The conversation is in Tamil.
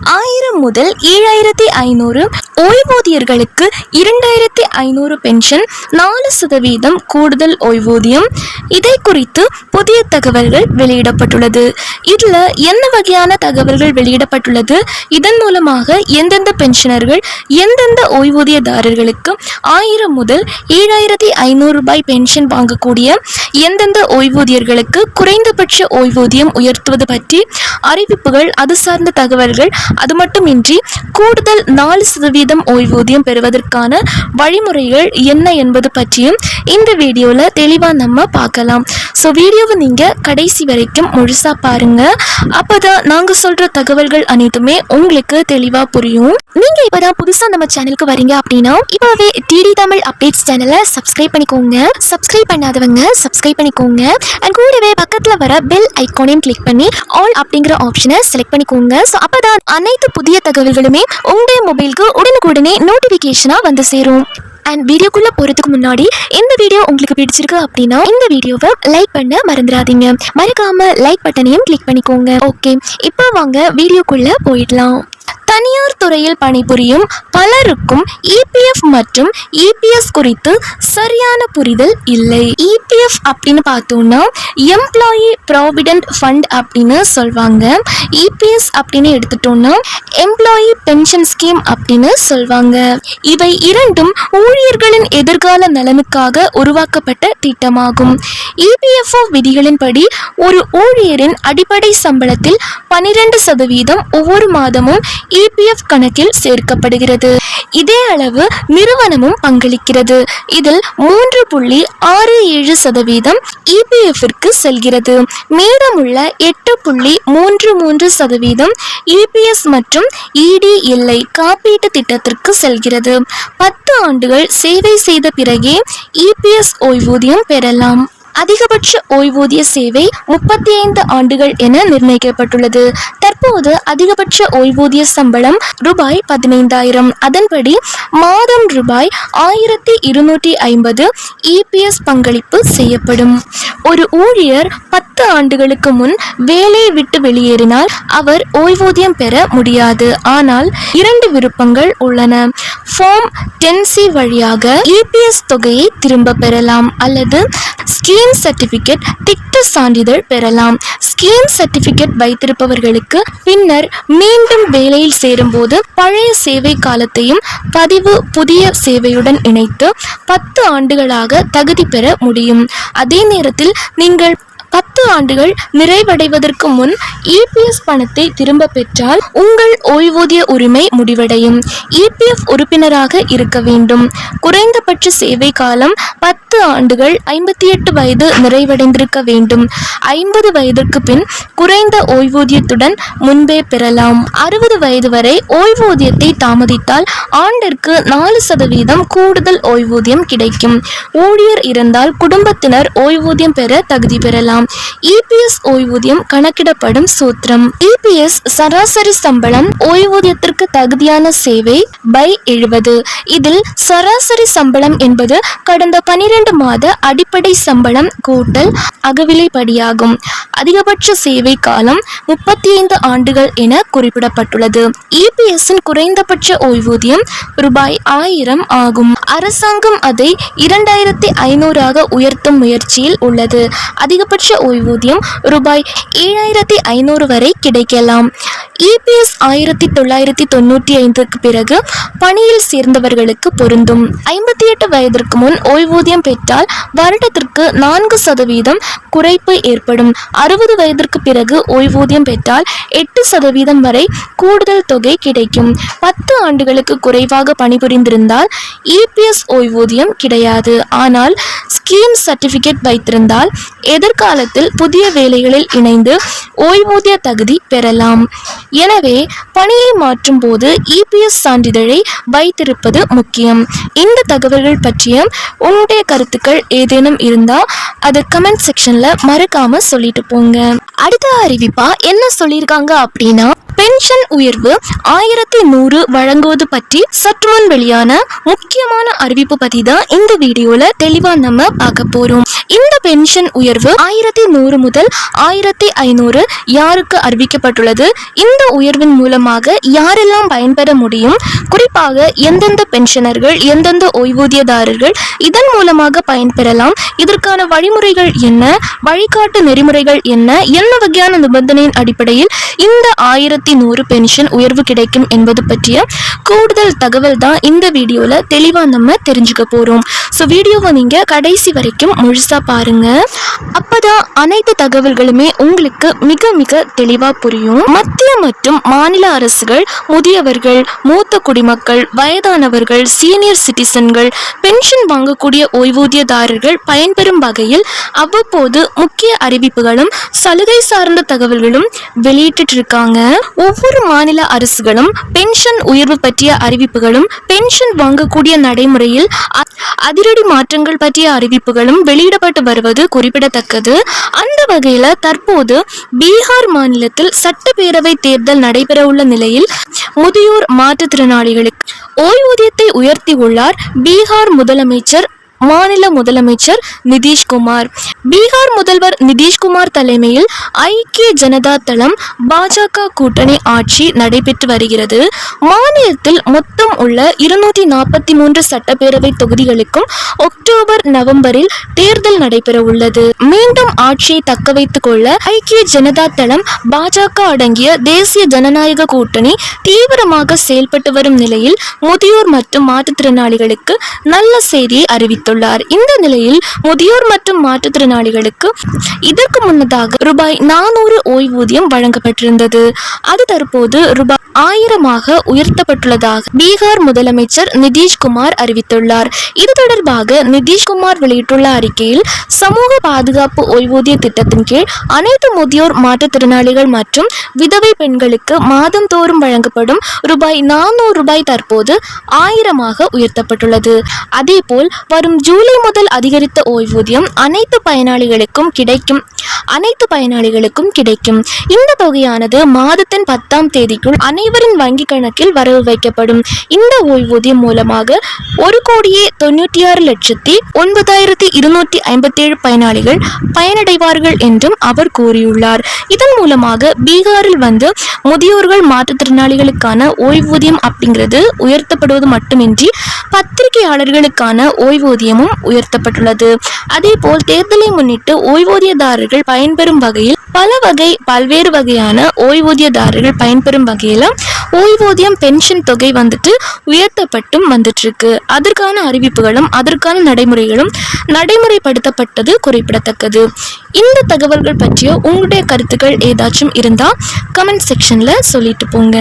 ஆயிரம் முதல் ஏழாயிரத்தி ஐநூறு ஓய்வூதியர்களுக்கு இரண்டாயிரத்தி ஐநூறு பென்ஷன் நாலு சதவீதம் கூடுதல் ஓய்வூதியம். இதை குறித்து புதிய தகவல்கள் வெளியிடப்பட்டுள்ளது. இதில் என்ன வகையான தகவல்கள் வெளியிடப்பட்டுள்ளது? இதன் மூலமாக எந்தெந்த பென்ஷனர்கள் எந்தெந்த ஓய்வூதியதாரர்களுக்கு ஆயிரம் முதல் ஏழாயிரத்தி ஐநூறு ரூபாய் பென்ஷன் வாங்கக்கூடிய எந்தெந்த ஓய்வூதியர்களுக்கு குறைந்தபட்ச ஓய்வூதியம் உயர்த்துவது பற்றி அறிவிப்புகள் அது சார்ந்த தகவல்கள் அது மட்டுமின்றி கூடுதல் நாலு சதவீதம் ஓய்வூதியம் பெறுவதற்கான வழிமுறைகள் என்ன என்பது பற்றியும் இந்த வீடியோவில் தெளிவாக நம்ம பார்க்கலாம். ஸோ வீடியோவை நீங்கள் கடைசி வரைக்கும் முழுசாக பாருங்கள் அப்போ தான் நாங்கள் சொல்கிற தகவல்கள் அனைத்துமே உங்களுக்கு தெளிவாக புரியும். நீங்கள் இப்போ தான் புதுசாக நம்ம சேனலுக்கு வரீங்க அப்படின்னா இப்போவே டிடி தமிழ் அப்டேட்ஸ் சேனலை சப்ஸ்கிரைப் பண்ணிக்கோங்க. சப்ஸ்கிரைப் பண்ணாதவங்க சப்ஸ்கிரைப் பண்ணிக்கோங்க. அண்ட் கூடவே பக்கத்தில் வர பெல் ஐக்கானையும் கிளிக் பண்ணி ஆல் அப்படிங்கிற ஆப்ஷனை செலக்ட் பண்ணிக்கோங்க. ஸோ அப்பதான் அனைத்து புதிய தகவல்களுமே உங்களுடைய மொபைலுக்கு உடனுக்குடனே நோட்டிஃபிகேஷனாக வந்து சேரும். அண்ட் வீடியோக்குள்ள போறதுக்கு முன்னாடி இந்த வீடியோ உங்களுக்கு பிடிச்சிருக்கு அப்படின்னா இந்த வீடியோவை லைக் பண்ண மறந்துடாதீங்க. மறக்காம லைக் பட்டனையும் கிளிக் பண்ணிக்கோங்க. ஓகே இப்போ வாங்க வீடியோக்குள்ள போயிடலாம். தனியார் துறையில் பணிபுரியும் பலருக்கும் இபிஎஃப் மற்றும் இபிஎஸ் குறித்து சரியான புரிதல் இல்லை. இபிஎஃப் அப்படின்னு பார்த்தோம்னா எம்ப்ளாயி ப்ராவிடென்ட் ஃபண்ட் அப்படின்னு சொல்வாங்க. இபிஎஸ் அப்படின்னு எடுத்துட்டோம்னா எம்ப்ளாயி பென்ஷன் ஸ்கீம் அப்படின்னு சொல்வாங்க. இவை இரண்டும் ஊழியர்களின் எதிர்கால நலனுக்காக உருவாக்கப்பட்ட திட்டமாகும். இபிஎஃப்ஓ விதிகளின்படி ஒரு ஊழியரின் அடிப்படை சம்பளத்தில் பனிரெண்டு சதவீதம் ஒவ்வொரு மாதமும் இபிஎஃப் கணக்கில் சேர்க்கப்படுகிறது. இதே அளவு நிறுவனமும் பங்களிக்கிறது. இதில் மூன்று புள்ளி ஆறு ஏழு சதவீதம் இபிஎஃப்ற்கு செல்கிறது. மீதமுள்ள எட்டு புள்ளி மூன்று மூன்று சதவீதம் இபிஎஸ் மற்றும் இடி இல்லை காப்பீட்டு திட்டத்திற்கு செல்கிறது. பத்து ஆண்டுகள் சேவை செய்த பிறகே இபிஎஸ் ஓய்வூதியம் பெறலாம். அதிகபட்ச ஓய்வூதிய சேவை முப்பத்தி ஐந்து ஆண்டுகள் என நிர்ணயிக்கப்பட்டுள்ளது. தற்போது அதிகபட்ச ஓய்வூதிய சம்பளம் ரூபாய் பதினைந்தாயிரம். அதன்படி மாதம் ரூபாய் ஆயிரத்தி இருநூற்றி ஐம்பது இபிஎஸ் பங்களிப்பு செய்யப்படும். ஒரு ஊழியர் பத்து ஆண்டுகளுக்கு முன் வேலையை விட்டு வெளியேறினால் அவர் ஓய்வூதியம் பெற முடியாது. ஆனால் இரண்டு விருப்பங்கள் உள்ளன. ஃபார்ம் டென் சி வழியாக இபிஎஸ் தொகையை திரும்ப பெறலாம் அல்லது ஸ்கீம் சர்டிபிகேட் திட்ட சான்றிதழ் பெறலாம். ஸ்கீம் சர்டிபிகேட் வைத்திருப்பவர்களுக்கு பின்னர் மீண்டும் வேலையில் சேரும்போது பழைய சேவை காலத்தையும் பதிவு புதிய சேவையுடன் இணைத்து பத்து ஆண்டுகளாக தகுதி பெற முடியும். அதே நேரத்தில் நீங்கள் பத்து ஆண்டுகள் நிறைவடைவதற்கு முன் இபிஎஸ் பணத்தை திரும்ப பெற்றால் உங்கள் ஓய்வூதிய உரிமை முடிவடையும். இபிஎஃப் உறுப்பினராக இருக்க வேண்டும். குறைந்தபட்ச சேவை காலம் பத்து ஆண்டுகள் ஐம்பத்தி எட்டு வயது நிறைவடைந்திருக்க வேண்டும். ஐம்பது வயதிற்கு பின் குறைந்த ஓய்வூதியத்துடன் முன்பே பெறலாம். அறுபது வயது வரை ஓய்வூதியத்தை தாமதித்தால் ஆண்டிற்கு நாலு சதவீதம் கூடுதல் ஓய்வூதியம் கிடைக்கும். ஊழியர் இருந்தால் குடும்பத்தினர் ஓய்வூதியம் பெற தகுதி பெறலாம். இபிஎஸ் ஓய்வூதியம் கணக்கிடப்படும் சூத்திரம். இபிஎஸ் சராசரி சம்பளம் ஓய்வூதியத்திற்கு தகுதியான சேவை பை எழுபது. இதில் சராசரி சம்பளம் என்பது கடந்த பனிரெண்டு மாத அடிப்படை சம்பளம் கூட்டல் அகவிலைப்படியாகும். அதிகபட்ச சேவை காலம் முப்பத்தி ஐந்து ஆண்டுகள் என குறிப்பிடப்பட்டுள்ளது. இபிஎஸ்ஸின் குறைந்தபட்ச ஓய்வூதியம் ரூபாய் ஆயிரம் ஆகும். அரசாங்கம் அதை இரண்டாயிரத்தி ஐநூறாக உயர்த்தும் முயற்சியில் உள்ளது. அதிகபட்ச ஓய்வூதியம் ரூபாய் ஏழாயிரத்தி ஐநூறு வரை கிடைக்கலாம். இபிஎஸ் ஆயிரத்தி தொள்ளாயிரத்தி தொண்ணூற்றி ஐந்துக்கு பிறகு பணியில் சேர்ந்தவர்களுக்கு பொருந்தும். ஐம்பத்தி எட்டு வயதிற்கு முன் ஓய்வூதியம் பெற்றால் வருடத்திற்கு நான்கு சதவீதம் குறைப்பு ஏற்படும். அறுபது வயதிற்கு பிறகு ஓய்வூதியம் பெற்றால் எட்டு சதவீதம் வரை கூடுதல் தொகை கிடைக்கும். பத்து ஆண்டுகளுக்கு குறைவாக பணிபுரிந்திருந்தால் இபிஎஸ் ஓய்வூதியம் கிடையாது. ஆனால் ஸ்கீம் சர்டிபிகேட் வைத்திருந்தால் எதிர்காலத்தில் புதிய வேலைகளில் இணைந்து ஓய்வூதிய தகுதி பெறலாம். எனவே பணியை மாற்றும் போது இபிஎஸ் சான்றிதழை வைத்திருப்பது முக்கியம். இந்த தகவல்கள் பற்றிய உங்களுடைய கருத்துக்கள் ஏதேனும் இருந்தால் அதை கமெண்ட் செக்ஷன்ல மறக்காம சொல்லிட்டு போங்க. அடுத்த அறிவிப்பா என்ன சொல்லியிருக்காங்க அப்படின்னா பென்ஷன் உயர்வு ஆயிரத்தி நூறு வழங்குவது பற்றி சற்று முன் வெளியான முக்கியமான அறிவிப்பு பத்தி தான் இந்த வீடியோல தெளிவா நம்ம பார்க்க போறோம். இந்த பென்ஷன் உயர்வு ஆயிரத்தி நூறு முதல் ஆயிரத்தி ஐநூறு யாருக்கு அறிவிக்கப்பட்டுள்ளது? இந்த உயர்வின் மூலமாக யாரெல்லாம் பயன்பெற முடியும்? குறிப்பாக எந்தெந்த பென்ஷனர்கள் எந்தெந்த ஓய்வூதியதாரர்கள் இதன் மூலமாக பயன்பெறலாம்? இதற்கான வழிமுறைகள் என்ன? வழிகாட்டு நெறிமுறைகள் என்ன? என்ன வகையான நிபந்தனையின் அடிப்படையில் இந்த ஆயிரத்தி நூறு பென்ஷன் உயர்வு கிடைக்கும் என்பது பற்றிய கூடுதல் தகவல் தான் இந்த வீடியோல தெளிவா நம்ம தெரிஞ்சுக்க போறோம். ஸோ வீடியோவை நீங்க கடைசி வரைக்கும் முழுசா பாருங்க. அப்பதான் அனைத்து தகவல்களுமே உங்களுக்கு மிக மிக தெளிவா புரியும். மத்திய மற்றும் மாநில அரசுகள் முதியவர்கள் மூத்த குடிமக்கள் வயதானவர்கள் சீனியர் சிட்டிசன்கள் பென்ஷன் வாங்கக்கூடிய ஓய்வூதியதாரர்கள் பயன்பெறும் வகையில் அவ்வப்போது முக்கிய அறிவிப்புகளும் சலுகை சார்ந்த தகவல்களும் வெளியிட்டு இருக்காங்க. ஒவ்வொரு மாநில அரசுகளும் பென்ஷன் உயர்வு பற்றிய அறிவிப்புகளும் பென்ஷன் வாங்கக்கூடிய நடைமுறையில் அ- அதிரடி மாற்றங்கள் பற்றிய அறிவிப்புகளும் வெளியிடப்பட்டு வருவது குறிப்பிடத்தக்கது. அந்த வகையில தற்போது பீகார் மாநிலத்தில் சட்டப்பேரவை தேர்தல் நடைபெறவுள்ள நிலையில் முதியோர் மாற்றுத்திறனாளிகளுக்கு ஓய்வூதியத்தை உயர்த்தியுள்ளார் பீகார் முதலமைச்சர் மாநில முதலமைச்சர் நிதிஷ்குமார். பீகார் முதல்வர் நிதிஷ்குமார் தலைமையில் ஐக்கிய ஜனதா தளம் பாஜக கூட்டணி ஆட்சி நடைபெற்று வருகிறது. மாநிலத்தில் மொத்தம் உள்ள இருநூற்றி நாற்பத்தி மூன்று சட்டப்பேரவை தொகுதிகளுக்கும் அக்டோபர் நவம்பரில் தேர்தல் நடைபெற உள்ளது. மீண்டும் ஆட்சியை தக்க வைத்துக் கொள்ள ஐக்கிய ஜனதா தளம் பாஜக அடங்கிய தேசிய ஜனநாயக கூட்டணி தீவிரமாக செயல்பட்டு வரும் நிலையில் முதியோர் மற்றும் மாற்றுத்திறனாளிகளுக்கு நல்ல செய்தியை தெரிவித்துள்ளார். இந்த நிலையில் முதியோர் மற்றும் மாற்றுத்திறனாளிகளுக்கு இதற்கு முன்னதாக ரூபாய் நானூறு ஓய்வூதியம் வழங்கப்பட்டிருந்தது. அது தற்போது ரூபாய் ஆயிரமாக உயர்த்தப்பட்டுள்ளதாக பீகார் முதலமைச்சர் நிதிஷ்குமார் அறிவித்துள்ளார். இது தொடர்பாக நிதிஷ்குமார் வெளியிட்டுள்ள அறிக்கையில் சமூக பாதுகாப்பு ஓய்வூதிய திட்டத்தின் கீழ் அனைத்து முதியோர் மாற்றுத்திறனாளிகள் மற்றும் விதவை பெண்களுக்கு மாதந்தோறும் வழங்கப்படும் ரூபாய் நானூறு ரூபாய் தற்போது ஆயிரமாக உயர்த்தப்பட்டுள்ளது. அதேபோல் வரும் ஜூலை முதல் அதிகரித்த ஓய்வூதியம் அனைத்து பயனாளிகளுக்கும் கிடைக்கும். அனைத்து பயனாளிகளுக்கும் கிடைக்கும். இந்த தொகையானது மாதத்தின் பத்தாம் தேதிக்குள் அனைவரின் வங்கி கணக்கில் வரவு வைக்கப்படும். இந்த ஓய்வூதியம் மூலமாக ஒரு கோடியே தொண்ணூற்றி ஆறு லட்சத்தி ஒன்பதாயிரத்தி இருநூற்றி ஐம்பத்தி ஏழு பயனாளிகள் பயனடைவார்கள் என்றும் அவர் கூறியுள்ளார். இதன் மூலமாக பீகாரில் வந்து முதியோர்கள் மாற்றுத்திறனாளிகளுக்கான ஓய்வூதியம் அப்படிங்கிறது உயர்த்தப்படுவது மட்டுமின்றி பத்திரிகையாளர்களுக்கான ஓய்வூதியம் ஊதியமும் உயர்த்தப்பட்டுள்ளது. அதேபோல் தேர்தலை முன்னிட்டு ஓய்வூதியதாரர்கள் பயன்பெறும் வகையில் பல வகை பல்வேறு வகையான ஓய்வூதியதாரர்கள் பயன்பெறும் வகையில் ஓய்வூதியம் பென்ஷன் தொகை வந்துட்டு உயர்த்தப்பட்டும் வந்துட்டு இருக்கு அதற்கான அறிவிப்புகளும் அதற்கான நடைமுறைகளும் நடைமுறைப்படுத்தப்பட்டது குறிப்பிடத்தக்கது. இந்த தகவல்கள் பற்றிய உங்களுடைய கருத்துக்கள் ஏதாச்சும் இருந்தால் கமெண்ட் செக்ஷனில் சொல்லிட்டு போங்க.